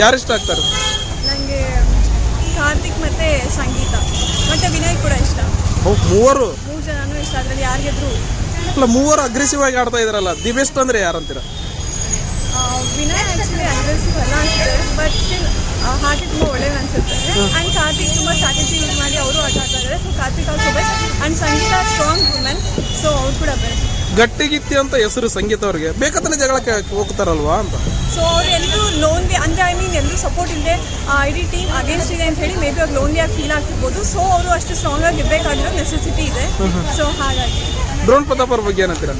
ಯಾರು ಇಷ್ಟ ಆಗ್ತಾರೆ? ನನಗೆ ಕಾರ್ತಿಕ್ ಮತ್ತೆ ಸಂಗೀತ. ಮತ್ತೆ ವಿನಯ್ ಕೂಡ ಇಷ್ಟ. ಓ ಮೂವರು. ಮೂರು ಜನನೂ ಇಷ್ಟ. ಅದ್ರಲ್ಲಿ ಯಾರಿಗೆದ್ರು ಅಲ್ಲ ಮೂವರು ಅಗ್ರೆಸಿವ್ ಆಗಿ ಆಡ್ತಾ ಇದ್ರಲ್ಲ ದಿ ಬೆಸ್ಟ್ ಅಂದ್ರೆ ಯಾರಂತೀರ ವಿನಯ್ ಆ್ಯಕ್ಚುಲಿ ಅಗ್ರೆಸಿವ್ ಅಲ್ಲ ಅನ್ಸುತ್ತೆ ಬಟ್ ಸ್ಟಿಲ್ ಹಾಗೆ ತುಂಬ ಒಳ್ಳೇದು ಅನ್ಸುತ್ತೆ. ಆ್ಯಂಡ್ ಕಾರ್ತಿಕ್ ತುಂಬ ಸ್ಟ್ರಾಟಜಿ ಯೂಸ್ ಮಾಡಿ ಅವರು ಆಟ ಆಡ್ತಾ ಇದ್ದಾರೆ ಸೊ ಕಾರ್ತಿಕ್ ಅವ್ರು best and Sangeetha strong women so ಅವ್ರು ಕೂಡ ಬೆಸ್ಟ್ ಗಟ್ಟಿಗಿತ್ತಿ ಅಂತ ಹೆಸರು ಸಂಗೀತ ಅವ್ರಿಗೆ. ಬೇಕಾದ್ರೆ ಜಗಳಕ್ಕೆ ಹೋಗ್ತಾರಲ್ವಾ ಅಂತ. ಸೊ ಅವ್ರು ಎಲ್ಲರೂ ಲೋನ್ಲಿ ಅಂದರೆ ಐ ಮೀನ್ ಎಲ್ಲರೂ ಸಪೋರ್ಟ್ ಇಲ್ಲದೆ ಇಡೀ ಟೀಮ್ ಅಗೇನ್ಸ್ಟ್ ಇದೆ ಅಂತ ಹೇಳಿ ಮೇ ಬಿ ಅವ್ರು ಲೋನ್ಲಿ ಆಗಿ ಫೀಲ್ ಆಗ್ತಿರ್ಬೋದು. ಸೊ ಅವರು ಅಷ್ಟು ಸ್ಟ್ರಾಂಗ್ ಆಗಿ ಇರಬೇಕಾಗಿರೋ ನೆಸೆಸಿಟಿ ಇದೆ. ಸೊ ಹಾಗಾಗಿ. ಡ್ರೋನ್ ಪ್ರತಾಪ್ ಅವ್ರ ಬಗ್ಗೆ ಏನಂತೀರ?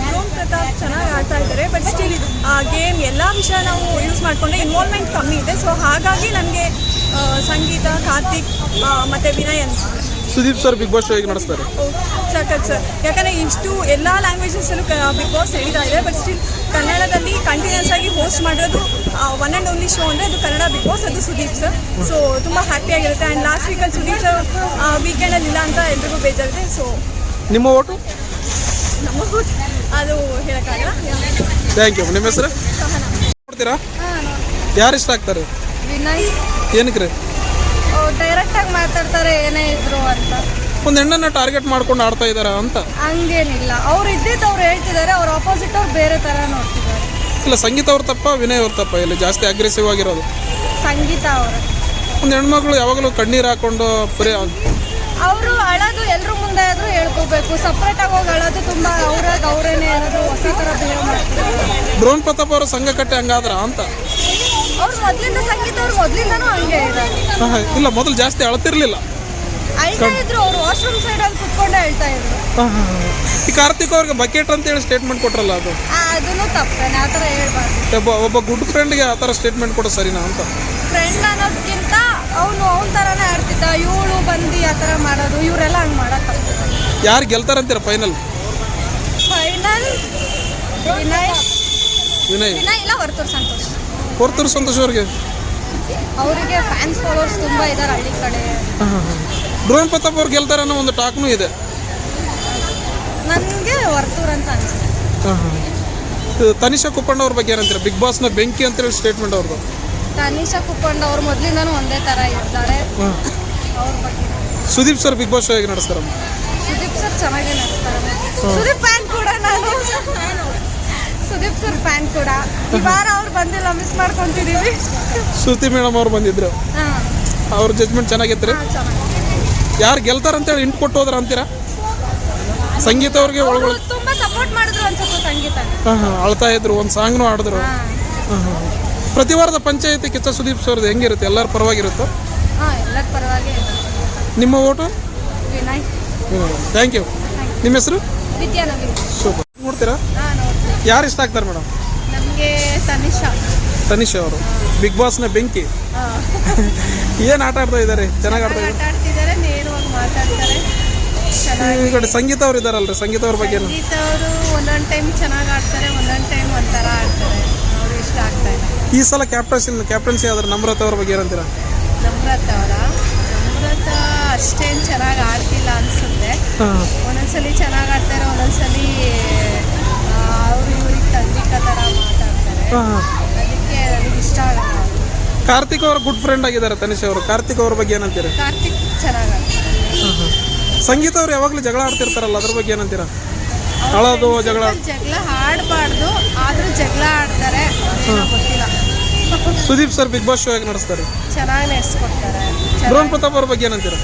ಡ್ರೋನ್ ಪ್ರತಾಪ್ ಚೆನ್ನಾಗಿ ಆಡ್ತಾ ಇದ್ದಾರೆ ಬಟ್ ಸ್ಟಿಲ್ ಗೇಮ್ ಎಲ್ಲ ವಿಷಯ ನಾವು ಯೂಸ್ ಮಾಡಿಕೊಂಡ್ರೆ ಇನ್ವಾಲ್ವ್ಮೆಂಟ್ ಕಮ್ಮಿ ಇದೆ. ಸೊ ಹಾಗಾಗಿ ನನಗೆ ಸಂಗೀತ ಕಾರ್ತಿಕ್ ಮತ್ತು Vinay Sudeep sir Bigg Boss show ಹೇಗೆ ನಡೆಸ್ತಾರೆ? ಸಖತ್ ಸರ್ ಯಾಕಂದರೆ ಇಷ್ಟು ಎಲ್ಲ ಲ್ಯಾಂಗ್ವೇಜಸಲ್ಲೂ ಬಿಗ್ ಬಾಸ್ ನಡೀತಾ ಇದೆ ಬಟ್ ಸ್ಟಿಲ್ ಕನ್ನಡದಲ್ಲಿ ಕಂಟಿನ್ಯೂಸ್ ಆಗಿ ಹೋಸ್ಟ್ ಮಾಡಿರೋದು ಒನ್ ಆ್ಯಂಡ್ ಓನ್ಲಿ ಶೋ ಅಂದರೆ ಅದು ಕನ್ನಡ ಬಿಗ್ ಬಾಸ್ ಅದು ಸುದೀಪ್ ಸರ್. ಸೊ ತುಂಬ ಹ್ಯಾಪಿಯಾಗಿರುತ್ತೆ ಆ್ಯಂಡ್ ಲಾಸ್ಟ್ ವೀಕಲ್ಲಿ ಸುದೀಪ್ ಸರ್ ವೀಕೆಂಡಲ್ಲಿ ಇಲ್ಲ ಅಂತ ಎಲ್ರಿಗೂ ಬೇಜಾರಿದೆ. ಸೊ ನಿಮ್ಮ ಓಟು? ನಮ್ಮ ಅದು ಹೇಳೋಕ್ಕಾಗಲ್ಲ. ಥ್ಯಾಂಕ್ ಯು ನಿಮ್ಮ ಹೆಸರು? ನೋಡ್ತೀರಾ? ಯಾರು ಇಷ್ಟ ಆಗ್ತಾರೆ? ವಿನಯ್. ಏನಕ್ಕೆ ರೀ? ಡೈರೆಕ್ಟ್ ಆಗಿ ಮಾತಾಡ್ತಾರೆ ಏನೇ ಇದ್ರು ಅಂತ. ಒಂದು ಹೆಣ್ಣನ್ನ ಟಾರ್ಗೆಟ್ ಮಾಡ್ಕೊಂಡು ಆಡ್ತಾ ಇದಾರ ಅಂತ? ಹಂಗೇನಿಲ್ಲ. ಅವ್ರು ಇದ್ದಿದ್ದು ಅವ್ರು ಹೇಳ್ತಿದ್ದಾರೆ ಅವ್ರ ಆಪೋಸಿಟ್ ಅವ್ರು ಬೇರೆ ಥರ ನೋಡ್ತಿದ್ದಾರೆ. ಇಲ್ಲ ಸಂಗೀತ ಅವ್ರ ತಪ್ಪ ವಿನಯ್ ಅವ್ರ ತಪ್ಪ ಇಲ್ಲಿ ಜಾಸ್ತಿ ಅಗ್ರೆಸಿವ್ ಆಗಿರೋದು? ಸಂಗೀತ ಅವರು. ಒಂದು ಹೆಣ್ಮಕ್ಳು ಯಾವಾಗಲೂ ಕಣ್ಣೀರು ಹಾಕೊಂಡು ಬರೀ ಅವರು ಅಳೋದು ಎಲ್ಲರೂ ಮುಂದೆ ಆದರೂ ಹೇಳ್ಕೋಬೇಕು. ಸಪ್ರೇಟಾಗಿ ಹೋಗಿ ಅಳೋದು ತುಂಬ ಅವ್ರಾಗ ಅವರೇನೆ ಏನಾದ್ರು ಹೊಸ ಥರ ಬಿಹೇವ್ ಮಾಡ್ತಾರೆ ಡ್ರೋನ್ ಪ್ರತಾಪ್ ಅವರು ಸಂಘ ಕಟ್ಟೆ ಹಂಗಾದ್ರ ಅಂತ? ಅವ್ರು ಮೊದಲಿಂದ ಸಂಗೀತ ಅವ್ರು ಮೊದಲಿಂದನೂ ಹಂಗೆ ಇದ್ದಾರೆ ಇಲ್ಲ ಮೊದಲು ಜಾಸ್ತಿ ಅಳತಿರ್ಲಿಲ್ಲ. ಅಳ್ತಾ ಇದ್ರು ಅವರು ವಾಶ್ರೂಮ್ ಸೈಡಲ್ಲಿ ಕುತ್ಕೊಂಡೇ ಹೇಳ್ತಾ ಇದ್ರು. ಈ ಕಾರ್ತಿಕ್ ಅವ್ರಿಗೆ ಬಕೆಟ್ ಅಂತ ಹೇಳಿ ಸ್ಟೇಟ್ಮೆಂಟ್ ಕೊಟ್ರಲ್ಲ ಅದು? ಆ, ಅದನ್ನು ತಪ್ಪೇನೆ ಆ ಥರ ಹೇಳ್ಬಾರ್ದು. ಒಬ್ಬ ಒಬ್ಬ ಗುಡ್ ಫ್ರೆಂಡ್ಗೆ ಆ ಥರ ಸ್ಟೇಟ್ಮೆಂಟ್ ಕೊಡೋ ಸರಿನಾ ಅಂತ? ಫ್ರೆಂಡ್ ಅನ್ನೋದಕ್ಕಿಂತ ಅವನು ಅವನ ಥರನೇ ಆಡ್ತಿದ್ದ. ಇವಳು ಬಂದು ಆ ಥರ ಮಾಡೋದು ಇವರೆಲ್ಲ ಹಂಗೆ ಮಾಡೋದು ಯಾರು ಗೆಲ್ತಾರಂತೀರ ಫೈನಲ್ ಫೈನಲ್ ವಿನಯ್. ವಿನಯ್. ವಿನಯ್ ಇಲ್ಲ ವರ್ತೂರ್ ಸಂತೋಷ್. ಹೊರ್ತೂರು ಸಂತೋಷ್ ಅವ್ರಿಗೆ? ಅವರಿಗೆ ಫ್ಯಾನ್ಸ್ ಫಾಲೋವರ್ಸ್ ತುಂಬ ಇದ್ದಾರೆ ಹಳ್ಳಿ ಕಡೆ. ಡ್ರೋನ್ ಪ್ರತಾಪ್ ಅವ್ರು ಗೆಲ್ತಾರೆ ಅನ್ನೋ ಒಂದು ಟಾಕ್ನೂ ಇದೆ. ನನಗೆ ವರ್ತೂರ್ ಅಂತ ಅನಿಸುತ್ತೆ. ತನಿಷಾ ಕುಪ್ಪಣ್ಣ ಅವ್ರ ಬಗ್ಗೆ ಏನಂತೀರಾ? ಬಿಗ್ ಬಾಸ್ನ ಬೆಂಕಿ ಅಂತೇಳಿ ಸ್ಟೇಟ್ಮೆಂಟ್ ಅವ್ರದ್ದು ತನಿಷಾ ಕುಪ್ಪಂಡ್ ಅವ್ರು ಮೊದಲಿಂದನೂ ಒಂದೇ ಥರ ಇರ್ತಾರೆ. ಅವ್ರ ಬಗ್ಗೆ Sudeep sir Bigg Boss show ಹೇಗೆ ನಡೆಸ್ತಾರಮ್ಮ? ಸುದೀಪ್ ಸರ್ ಚೆನ್ನಾಗಿ ನಡೆಸ್ತಾರೆ. ಸುದೀಪ್ ಸುದೀಪ್ ಸರ್ ಫ್ಯಾನ್ ಕೂಡ. ಈ ವಾರ ಅವ್ರು ಬಂದಿಲ್ಲ ಮಿಸ್ ಮಾಡ್ಕೊಂತಿದೀವಿ. ಶ್ರುತಿ ಮೇಡಮ್ ಅವ್ರು ಬಂದಿದ್ರು. ಅವ್ರ ಜಜ್ಮೆಂಟ್ ಚೆನ್ನಾಗಿತ್ತು. ಯಾರು ಗೆಲ್ತಾರ ಗೆಲ್ತಾರಂತೇಳಿ ಇಂಟ್ ಕೊಟ್ಟು ಹೋದ್ರ ಅಂತೀರಾ? ಸಂಗೀತ ಅವ್ರಿಗೆ ಅವರು ಒಳಗೊಳ ತುಂಬಾ ಸಪೋರ್ಟ್ ಮಾಡಿದ್ರು ಅನ್ಸುತ್ತೆ ಸಂಗೀತ ಅಳ್ತಾ ಇದ್ರು ಒಂದು ಸಾಂಗ್ನು ಆಡಿದ್ರು ಪ್ರತಿ ವಾರದ ಪಂಚಾಯತಿ ಕಿಚ್ಚ ಸುದೀಪ್ ಸರ್ ಹೆಂಗಿರುತ್ತೆ? ಎಲ್ಲರ ಪರವಾಗಿರುತ್ತೋ? ಪರವಾಗಿ. ನಿಮ್ಮ ಓಟು ಥ್ಯಾಂಕ್ ಯು ನಿಮ್ಮ ಹೆಸರು? ಸೂಪರ್. ನೋಡ್ತೀರಾ? ಯಾರು ಇಷ್ಟ ಆಗ್ತಾರೆ ಮೇಡಮ್? ನಮಗೆ ತನಿಷಾ. ತನಿಷಾ ಅವರು. ಬಿಗ್ ಬಾಸ್ನ ಬೆಂಕಿ. ಏನು ಆಟ ಆಡ್ತಾ ಇದ್ದಾರೆ ಚೆನ್ನಾಗಿ ಆಡ್ತಾ ಇದ್ದಾರೆ ಆಟಾಡ್ತಿದ್ದಾರೆ ನೇರವಾಗಿ ಮಾತಾಡ್ತಾರೆ. ಈ ಕಡೆ ಸಂಗೀತ ಅವ್ರು ಇದಾರಲ್ರಿ? ಸಂಗೀತ ಅವ್ರ ಬಗ್ಗೆ ಏನು? ಸಂಗೀತ ಅವರು ಒಂದೊಂದು ಟೈಮ್ ಚೆನ್ನಾಗಿ ಆಡ್ತಾರೆ ಒಂದೊಂದು ಟೈಮ್ ಒಂಥರ ಆಡ್ತಾರೆ. ಅವರು ಇಷ್ಟ ಆಗ್ತಾ ಇಲ್ಲ. ಈ ಸಲ ಕ್ಯಾಪ್ಟನ್ಸಿ ಕ್ಯಾಪ್ಟನ್ಸಿ ಆದ್ರೆ ನಮ್ರತ ಅವ್ರ ಬಗ್ಗೆ ಏನಂತೀರಾ? ನಮ್ರತ ಅವರ? ನಮ್ರತ ಅಷ್ಟೇನು ಚೆನ್ನಾಗಿ ಆಡ್ತಿಲ್ಲ ಅನಿಸುತ್ತೆ. ಒಂದೊಂದ್ಸಲಿ ಚೆನ್ನಾಗಿ ಆಡ್ತಾರೆ ಒಂದೊಂದ್ಸಲಿ ಇವ್ರಿಗೆ ತಂದಿಕ ಥರ ಮಾತಾಡ್ತಾರೆ ಅದಕ್ಕೆ ನನಗೆ ಇಷ್ಟ ಆಗಲ್ಲ. ಕಾರ್ತಿಕ್ ಅವರು ಗುಡ್ ಫ್ರೆಂಡ್ ಆಗಿದ್ದಾರೆ ತನಿಷ್ ಅವರು. ಕಾರ್ತಿಕ್ ಅವ್ರ ಬಗ್ಗೆ ಏನಂತೀರಾ? ಕಾರ್ತಿಕ್ ಚೆನ್ನಾಗಿ ಆಡ್ತಾರೆ ಸಂಗೀತ ಅವ್ರು ಯಾವಾಗಲೂ ಜಗಳ ಆಡ್ತಿರ್ತಾರಲ್ಲ ಅದ್ರ ಬಗ್ಗೆ ಏನಂತೀರಾ? ಅಳೋದು ಜಗಳ. ಜಗಳ ಆಡಬಾರ್ದು ಆದರೂ ಜಗಳ ಆಡ್ತಾರೆ. ಗೊತ್ತಿಲ್ಲ. Sudeep sir Bigg Boss show ಹೇಗೆ ನಡೆಸ್ತಾರೆ. ಚೆನ್ನಾಗಿ ನಡೆಸ್ಕೊಡ್ತಾರೆ. ಡ್ರೋನ್ ಪ್ರತಾಪ್ ಅವ್ರ ಬಗ್ಗೆ ಏನಂತೀರಾ?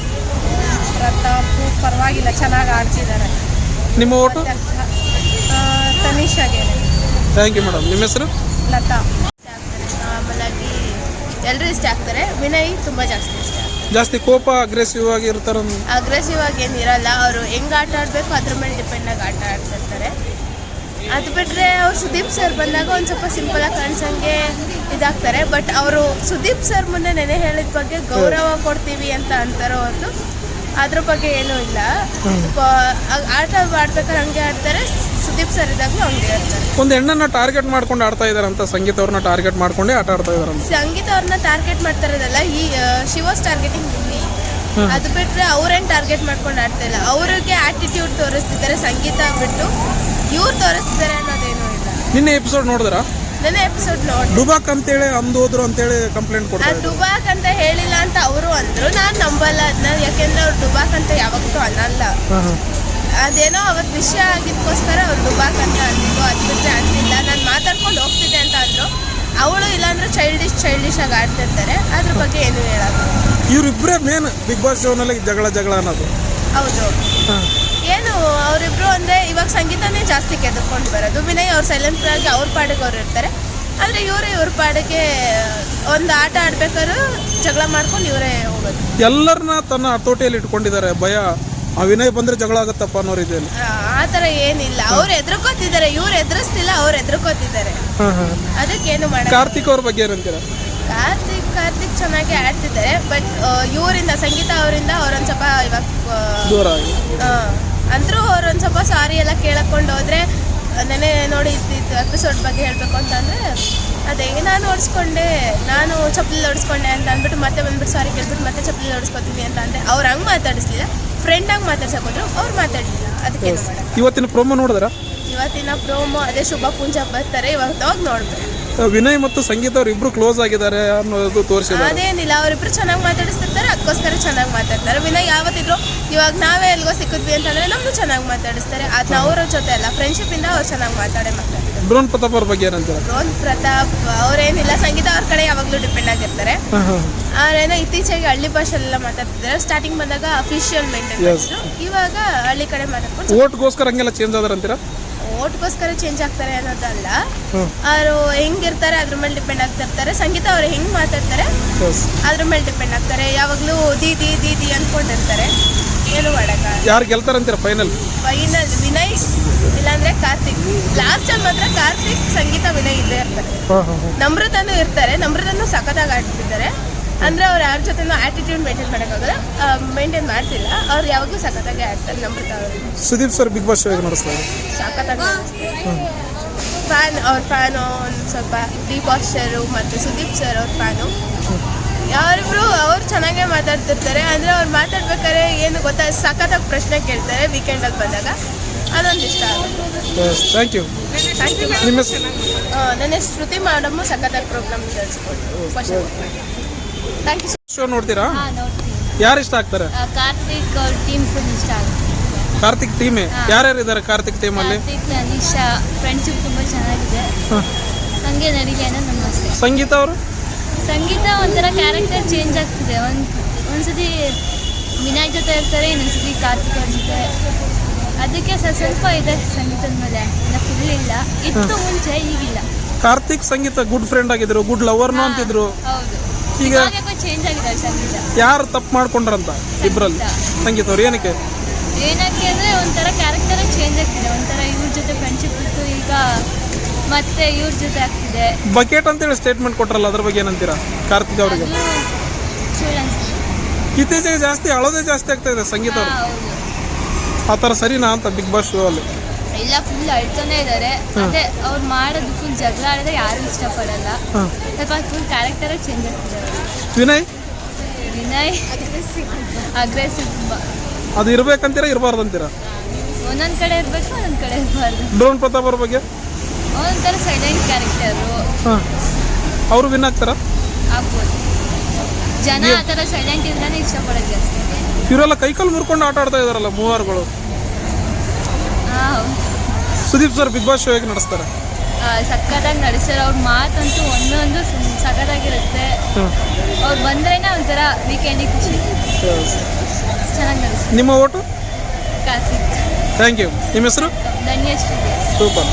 ಪ್ರತಾಪು ಪರವಾಗಿಲ್ಲ ಚೆನ್ನಾಗಿ ಆಡ್ತಿದ್ದಾರೆ ನಿಮ್ಮ ಓಟು? ತನಿಷ್ ತನಿಷಾಗೆ ಥ್ಯಾಂಕ್ ಯು ಮೇಡಮ್ ನಿಮ್ಮ ಹೆಸರು? ಲತಾ. ನಾರ್ಮಲಾಗಿ ಎಲ್ಲರೂ ಇಷ್ಟ ಆಗ್ತಾರೆ. ವಿನಯ್ ತುಂಬ ಜಾಸ್ತಿ ಇಷ್ಟ. ಜಾಸ್ತಿ ಕೋಪ ಅಗ್ರೆಸಿವ್ ಆಗಿ ಇರ್ತಾರ ಅಗ್ರೆಸಿವ್ ಆಗಿ ಏನಿರಲ್ಲ ಅವರು ಹೆಂಗ್ ಆಟ ಆಡಬೇಕು ಅದ್ರ ಮೇಲೆ ಡಿಪೆಂಡ್ ಆಗಿ ಆಟ ಆಡ್ತಿರ್ತಾರೆ ಅದು ಬಿಟ್ಟರೆ ಅವ್ರು ಸುದೀಪ್ ಸರ್ ಬಂದಾಗ ಒಂದು ಸ್ವಲ್ಪ ಸಿಂಪಲ್ ಆಗಿ ಕಾಣಿಸಂಗೆ ಇದಾಗ್ತಾರೆ. ಬಟ್ ಅವರು ಸುದೀಪ್ ಸರ್ ಮುಂದೆ ನೆನೆ ಹೇಳಿದ ಬಗ್ಗೆ ಗೌರವ ಕೊಡ್ತೀವಿ ಅಂತ ಅಂತಾರೋ ಹೊರತು ಅದ್ರ ಬಗ್ಗೆ ಏನೂ ಇಲ್ಲ. ಆಟ ಆಡ್ಬೇಕಾದ್ರೆ ಹಂಗೆ ಆಡ್ತಾರೆ. ಸುದೀಪ್ ಸರ್ ಇದ್ದಾಗಲೂ ಹಂಗೆ ಆಡ್ತಾರೆ. ಒಂದು ಹೆಣ್ಣನ್ನ ಟಾರ್ಗೆಟ್ ಮಾಡ್ಕೊಂಡು ಆಡ್ತಾ ಇದಾರಂತ ಸಂಗೀತ ಅವ್ರನ್ನ ಟಾರ್ಗೆಟ್ ಮಾಡ್ಕೊಂಡೇ ಆಟ ಆಡ್ತಾ ಇದಾರೆ ಸಂಗೀತ ಅವ್ರನ್ನ ಟಾರ್ಗೆಟ್ ಮಾಡ್ತಾ ಇರೋದಲ್ಲ ಈ ಶಿವಸ್ ಟಾರ್ಗೆಟಿಂಗ್ ಇಲ್ಲಿ. ಅದು ಬಿಟ್ರೆ ಅವ್ರೇನ್ ಟಾರ್ಗೆಟ್ ಮಾಡ್ಕೊಂಡು ಆಡ್ತಾ ಇಲ್ಲ. ಅವ್ರಿಗೆ ಆಟಿಟ್ಯೂಡ್ ತೋರಿಸ್ತಿದ್ದಾರೆ ಸಂಗೀತ ಬಿಟ್ಟು. ಇವ್ರು ತೋರಿಸ್ತಿದ್ದಾರೆ ಅನ್ನೋದೇನು ಇಲ್ಲ. ನಿನ್ನೆ ಎಪಿಸೋಡ್ ನೋಡಿದ್ರಾ? ನೆನೆ ಎಪಿಸೋಡ್ ನೋಡಿ. ಡುಬಾಕ್ ಅಂತೇಳಿ ಅಂದು ಹೋದ್ರು ಅಂತೇಳಿ ಕಂಪ್ಲೇಂಟ್ ಕೊಡ್ತಾರೆ ಡುಬಾಕ್ ಅಂತ ಹೇಳಿಲ್ಲ ಅಂತ ಅವರು ಅಂದ್ರು. ನಾನು ನಂಬಲ್ಲ ಅದನ್ನ ಯಾಕೆಂದ್ರೆ ಅವ್ರು ಡುಬಾಕ್ ಅಂತ ಯಾವತ್ತೂ ಅನ್ನಲ್ಲ. ಅದೇನೋ ಅವ್ರ ವಿಷಯ ಆಗಿದ್ದಕ್ಕೋಸ್ಕರ ಅವ್ರು ಡುಬಾಕ್ ಅಂತ ಅಂದಿದ್ದು. ಅದು ಬಿಟ್ಟರೆ ಅಂದಿಲ್ಲ ನಾನು ಮಾತಾಡ್ಕೊಂಡು ಹೋಗ್ತಿದ್ದೆ ಅಂತ ಅಂದ್ರು. ಅವಳು ಇಲ್ಲಾಂದ್ರೆ ಚೈಲ್ಡಿಶ್ ಚೈಲ್ಡಿಶ್ ಆಗಿ ಆಡ್ತಿರ್ತಾರೆ. ಅದ್ರ ಬಗ್ಗೆ ಏನು ಹೇಳಲ್ಲ ಇವರಿಬ್ಬರೇ ಮೇನ್ ಬಿಗ್ ಬಾಸ್ ಶೋನಲ್ಲಿ ಜಗಳ ಜಗಳ ಅನ್ನೋದು. ಹೌದು. ಏನು ಅವರಿಬ್ರು ಅಂದರೆ ಇವಾಗ ಸಂಗೀತನೇ ಜಾಸ್ತಿ ಕೆದ್ಕೊಂಡು ಬರೋದು. ವಿನಯ್ ಅವ್ರು ಸೈಲೆಂಟ್ ಆಗಿ ಅವ್ರ ಪಾಡಿಗೆ ಅವ್ರು ಇರ್ತಾರೆ. ಆದರೆ ಇವರೇ ಇವ್ರ ಪಾಡಿಗೆ ಒಂದು ಆಟ ಆಡ್ಬೇಕಾದ್ರೂ ಜಗಳ ಮಾಡ್ಕೊಂಡು ಇವರೇ ಹೋಗೋದು. ಎಲ್ಲರನ್ನ ತನ್ನ ಹತೋಟಿಯಲ್ಲಿ ಇಟ್ಕೊಂಡಿದ್ದಾರೆ. ಭಯ ಆ ವಿನಯ್ ಬಂದ್ರೆ ಜಗಳ ಆಗತ್ತಪ್ಪ ಅನ್ನೋ ರೀತಿಯಲ್ಲಿ. ಆ ಥರ ಏನಿಲ್ಲ. ಅವ್ರು ಎದ್ರಕೋತಿದ್ದಾರೆ. ಇವ್ರು ಎದುರಿಸ್ತಿಲ್ಲ ಅವ್ರು ಅದಕ್ಕೆ ಅದಕ್ಕೇನು ಮಾಡ ಕಾರ್ತಿಕ್ ಅವ್ರ ಬಗ್ಗೆ ಏನಂತೀರಾ? ಕಾರ್ತಿಕ್ ಕಾರ್ತಿಕ್ ಚೆನ್ನಾಗಿ ಆಡ್ತಿದ್ದಾರೆ. ಬಟ್ ಇವರಿಂದ ಸಂಗೀತ ಅವರಿಂದ ಅವ್ರೊಂದು ಸ್ವಲ್ಪ ಇವಾಗ ದೂರ ಆಗಿ. ಅಂದರೂ ಒಂದು ಸ್ವಲ್ಪ ಸಾರಿ ಎಲ್ಲ ಕೇಳಕೊಂಡು ಹೋದ್ರೆ ನೆನೆ ನೋಡಿ ಇದ್ದಿದ್ದು ಎಪಿಸೋಡ್ ಬಗ್ಗೆ ಹೇಳಬೇಕು ಅಂತಂದರೆ ಅದೇ ನಾನು ಓಡಿಸ್ಕೊಂಡೆ ನಾನು ಚಪ್ಪಲಿ ಓಡಿಸ್ಕೊಂಡೆ ಅಂತ ಅಂದ್ಬಿಟ್ಟು ಮತ್ತೆ ಬಂದ್ಬಿಟ್ಟು ಸಾರಿ ಕೇಳ್ಬಿಟ್ಟು ಮತ್ತೆ ಚಪ್ಪಲಿ ಓಡಿಸ್ಕೊತೀನಿ ಅಂತ ಅಂದರೆ ಅವ್ರು ಹಂಗೆ ಮಾತಾಡಿಸ್ಲಿಲ್ಲ ಫ್ರೆಂಡಾಗಿ ಮಾತಾಡ್ಸಕ್ಕೆ ಹೋದ್ರು ಅವ್ರು ಮಾತಾಡಲಿಲ್ಲ. ಅದಕ್ಕೆ ಇವತ್ತಿನ ಪ್ರೋಮೋ ನೋಡಿದ್ರ? ಇವತ್ತಿನ ಪ್ರೋಮೋ ಅದೇ ಶುಭ ಪೂಂಜ ಬರ್ತಾರೆ ಇವಾಗ ಹೋಗಿ ನೋಡ್ಬೇಕು. ವಿನಯ್ ಮತ್ತು ಸಂಗೀತ ಅವ್ರು ಇಬ್ರು ಕ್ಲೋಸ್ ಆಗಿದ್ದಾರೆ ಅನ್ನೋದು ತೋರಿಸಿದ್ರು. ಅದೇನಿಲ್ಲ ಅವರಿಬ್ರು ಚೆನ್ನಾಗಿ ಮಾತಾಡಿಸ್ತಿರ್ತಾರೆ ಚೆನ್ನಾಗಿ ಮಾತಾಡ್ತಾರೆ. ವಿನಯ್ ಯಾವತ್ತಿದ್ರು ಇವಾಗ ನಾವೇ ಎಲ್ಗೋ ಸಿಕ್ಕಿದ್ವಿ ಅಂತಂದ್ರೆ ನಮ್ದು ಚೆನ್ನಾಗಿ ಮಾತಾಡಿಸ್ತಾರೆ. ಅದನ್ನ ಅವ್ರ ಜೊತೆ ಅಲ್ಲ ಫ್ರೆಂಡ್ಶಿಪ್ ಇಂದ ಅವ್ರು ಚೆನ್ನಾಗಿ ಮಾತಾಡೇ ಮಾತಾಡ್ತಾರೆ. ಡ್ರೋನ್ ಪ್ರತಾಪ್ ಅವ್ರ ಬಗ್ಗೆ ಏನಂತಾರೆ? ರೋಹನ್ ಪ್ರತಾಪ್ ಅವ್ರೇನಿಲ್ಲ ಸಂಗೀತ ಅವ್ರ ಕಡೆ ಯಾವಾಗಲೂ ಡಿಪೆಂಡ್ ಆಗಿರ್ತಾರೆ. ಅವ್ರೇನೋ ಇತ್ತೀಚೆಗೆ ಹಳ್ಳಿ ಭಾಷೆಲ್ಲ ಮಾತಾಡ್ತಿದ್ದಾರೆ. ಸ್ಟಾರ್ಟಿಂಗ್ ಬಂದಾಗ ಅಫಿಷಿಯಲ್ ಮೇಂಟೈನ್ ಇವಾಗ ಹಳ್ಳಿ ಕಡೆ ಮಾತಾಡ್ಕೊಂಡು ಓಟ್ಗೋಸ್ಕರ ಹಂಗೆಲ್ಲ ಚೇಂಜ್ ಆದಾರಂತೀರಾ? ಓಟ್ಗೋಸ್ಕರ ಚೇಂಜ್ ಆಗ್ತಾರೆ ಅನ್ನೋದಲ್ಲ. ಅವರು ಹೆಂಗಿರ್ತಾರೆ ಅದ್ರ ಮೇಲೆ ಡಿಪೆಂಡ್ ಆಗ್ತಿರ್ತಾರೆ ಸಂಗೀತ ಅವ್ರು ಹೆಂಗ್ ಮಾತಾಡ್ತಾರೆ ಅದ್ರ ಮೇಲೆ ಡಿಪೆಂಡ್ ಆಗ್ತಾರೆ. ಯಾವಾಗಲೂ ದೀದಿ ದೀದಿ ಅನ್ಕೊಂಡಿರ್ತಾರೆ. ಏನು ಮಾಡಕ್ಕ ಯಾರು ಗೆಲ್ತಾರಂತೀರಾ ಫೈನಲ್ ಫೈನಲ್ ವಿನಯ್ ಇಲ್ಲಾಂದ್ರೆ ಕಾರ್ತಿಕ್. ಲಾಸ್ಟ್ ಟೈಮ್ ಮಾತ್ರ ಕಾರ್ತಿಕ್ ಸಂಗೀತ ವಿನಯ್ ಇದ್ದೇ ಇರ್ತಾರೆ. ನಮ್ರತನೂ ಇರ್ತಾರೆ. ನಮ್ರತನೂ ಸಖತ್ತಾಗಿ ಆಡ್ತಿದ್ದಾರೆ ಅಂದ್ರೆ ಅವ್ರು ಯಾರ ಜೊತೆನೂ ಆಟಿಟ್ಯೂಡ್ ಮೇಂಟೈನ್ ಮಾಡೋಕ್ಕಾಗಲ್ಲ ಮೇಂಟೈನ್ ಮಾಡ್ತಿಲ್ಲ. ಅವ್ರು ಯಾವಾಗಲೂ ಸಖತ್ತಾಗಿ ಆಡ್ತಾರೆ ನಮ್ರತ ಅವರು Sudeep sir Bigg Boss show ಹೇಗೆ ನಡೆಸ್ತಾರೆ? ಸಖತ್ತಾಗಿ ಫ್ಯಾನ್ ಅವ್ರ ಫ್ಯಾನು ಒಂದು ಸ್ವಲ್ಪ ಡಿ ಪಾಸ್ಟರು ಮತ್ತು ಸುದೀಪ್ ಸರ್ ಅವ್ರ ಫ್ಯಾನು ಯಾರಿಬ್ರು ಅವ್ರು ಚೆನ್ನಾಗೇ ಮಾತಾಡ್ತಿರ್ತಾರೆ. ಅಂದರೆ ಅವ್ರು ಮಾತಾಡ್ಬೇಕಾದ್ರೆ ಏನು ಗೊತ್ತಾ ಸಖತ್ತಾಗಿ ಪ್ರಶ್ನೆ ಕೇಳ್ತಾರೆ ವೀಕೆಂಡಲ್ಲಿ ಬಂದಾಗ. ಅದೊಂದು ಇಷ್ಟ ಆಗುತ್ತೆ. ಥ್ಯಾಂಕ್ ಯು ನನ್ನ ಶ್ರುತಿ ಮಾಡಮ್ಮ ಸಖತ್ತಾಗಿ programme question thank you show ನೋಡ್ತೀರಾ? ಯಾರು ಇಷ್ಟ ಆಗ್ತಾರೆ? ಕಾರ್ತಿಕ್ ಅವ್ರ ಟೀಮ್ ಫುಲ್ ಇಷ್ಟ ಆಗುತ್ತೆ ಕಾರ್ತಿಕ್ ಟೀಮೇ ಯಾರ್ಯಾರು ಇದ್ದಾರೆ ಕಾರ್ತಿಕ್ ಟೀಮಲ್ಲಿ ಕಾರ್ತಿಕ್ ಅನಿಶಾ ಫ್ರೆಂಡ್ಶಿಪ್ ತುಂಬ ಚೆನ್ನಾಗಿದೆ. ಹಂಗೆ ನಡಿಗೆ ಅನ್ನೋದು ನಮ್ಮ ಆಸೆ ಸಂಗೀತ ಅವರು? ಸಂಗೀತ ಒಂಥರ ಕ್ಯಾರೆಕ್ಟರ್ ಚೇಂಜ್ ಆಗ್ತಿದೆ. ಒಂದು ಒಂದ್ಸತಿ ವಿನಾಯಕ್ ಜೊತೆ ಇರ್ತಾರೆ ಇನ್ನೊಂದ್ಸತಿ ಕಾರ್ತಿಕ್ ಅವ್ರ ಜೊತೆ. ಅದಕ್ಕೆ ಸ್ವಲ್ಪ ಸ್ವಲ್ಪ ಇದೆ ಸಂಗೀತದ ಮೇಲೆ. ಇನ್ನು ಫುಲ್ ಇಲ್ಲ. ಇತ್ತು ಮುಂಚೆ ಈಗಿಲ್ಲ. ಕಾರ್ತಿಕ್ ಸಂಗೀತ ಗುಡ್ ಫ್ರೆಂಡ್ ಆಗಿದ್ರು ಗುಡ್ ಲವರ್ನು ಅಂತಿದ್ರು. ಹೌದು. ಈಗ ಚೇಂಜ್ ಆಗಿದೆ ಸಂಗೀತ. ಯಾರು ತಪ್ಪು ಮಾಡ್ಕೊಂಡ್ರಂತ ಇಬ್ಬರಲ್ಲಿ ಸಂಗೀತ ಅವ್ರು ಏನಕ್ಕೆ? ಏನಕ್ಕೆ ಅಂದರೆ ಒಂಥರ ಕ್ಯಾರೆಕ್ಟರ್ ಚೇಂಜ್ ಆಗ್ತಿದೆ. ಒಂಥರ ಇವ್ರ ಜೊತೆ ಫ್ರೆಂಡ್ಶಿಪ್ ಇತ್ತು ಈಗ ಮತ್ತೆ ಇವ್ರ ಜೊತೆ ಆಗ್ತಿದೆ. ಬಕೆಟ್ ಅಂತೇಳಿ ಸ್ಟೇಟ್ಮೆಂಟ್ ಕೊಟ್ರಲ್ಲ ಅದ್ರ ಬಗ್ಗೆ ಏನಂತೀರಾ? ಕಾರ್ತಿಕ್ ಅವರಿಗೆ. ಇತ್ತೀಚೆಗೆ ಜಾಸ್ತಿ ಅಳೋದೇ ಜಾಸ್ತಿ ಆಗ್ತಾ ಇದೆ ಸಂಗೀತ ಅವರು ಆ ಥರ ಸರಿನಾ ಅಂತ ಬಿಗ್ ಬಾಸ್ ಶೋ ಅಲ್ಲಿ? ಎಲ್ಲ ಫುಲ್ ಅಳ್ತಾನೆ ಇದ್ದಾರೆ ಅದೇ ಅವ್ರು ಮಾಡೋದು ಫುಲ್ ಜಗಳ ಆಡಿದ್ರೆ ಯಾರು ಇಷ್ಟಪಡಲ್ಲ. ಹಾಂ. ಸ್ವಲ್ಪ ಫುಲ್ ಕ್ಯಾರೆಕ್ಟರ್ ಚೇಂಜ್ ಆಗ್ತಿದೆ ಅವ್ರಿಗೆ. ವಿನಯ್? ವಿನಯ್? ಅಗ್ರೆಸಿವ್ ತುಂಬಾ. ಅದು ಇರ್ಬೇಕಂತೀರಾ ಇರಬಾರ್ದಂತೀರಾ? ಒಂದೊಂದು ಕಡೆ ಇರಬೇಕು ಒಂದೊಂದು ಕಡೆ ಇರಬಾರ್ದು. ಡ್ರೋನ್ ಪ್ರತಾಪ್ ಅವ್ರ ಬಗ್ಗೆ? ಒಂಥರ ಸೈಲೆಂಟ್ ಕ್ಯಾರೆಕ್ಟರು ಹಾಂ. ಅವರು ವಿನ್ ಆಗ್ತಾರಾ? ಆಗ್ಬೋದು. ಜನ ಆ ಥರ ಸೈಲೆಂಟ್ ಇದ್ರೆ ಇಷ್ಟಪಡೋದು ಜಾಸ್ತಿ. ಇವರೆಲ್ಲ ಕೈಕಾಲು ಮುರ್ಕೊಂಡು ಆಟ ಆಡ್ತಾ ಇದಾರಲ್ಲ ಮೂವರ್ಗಳು. Sudeep sir Bigg Boss show ಹೇಗೆ ನಡೆಸ್ತಾರೆ? ಸಕ್ಕತ್ತಾಗಿ ನಡೆಸ್ತಾರೆ. ಅವ್ರ ಮಾತಂತೂ ಒಂದೊಂದು ಸಕ್ಕತ್ತಾಗಿರುತ್ತೆ ಅವ್ರು ಬಂದ್ರೇನೆ ಒಂಥರ ವೀಕೆಂಡಿಗೆ ಖುಷಿ. ಚೆನ್ನಾಗಿ ನಡೆಸ್ತಾರೆ. ನಿಮ್ಮ ಓಟು? ಥ್ಯಾಂಕ್ ಯು ನಿಮ್ಮ ಹೆಸರು? ಧನ್ಯಶ್ರೀ. ಸೂಪರ್.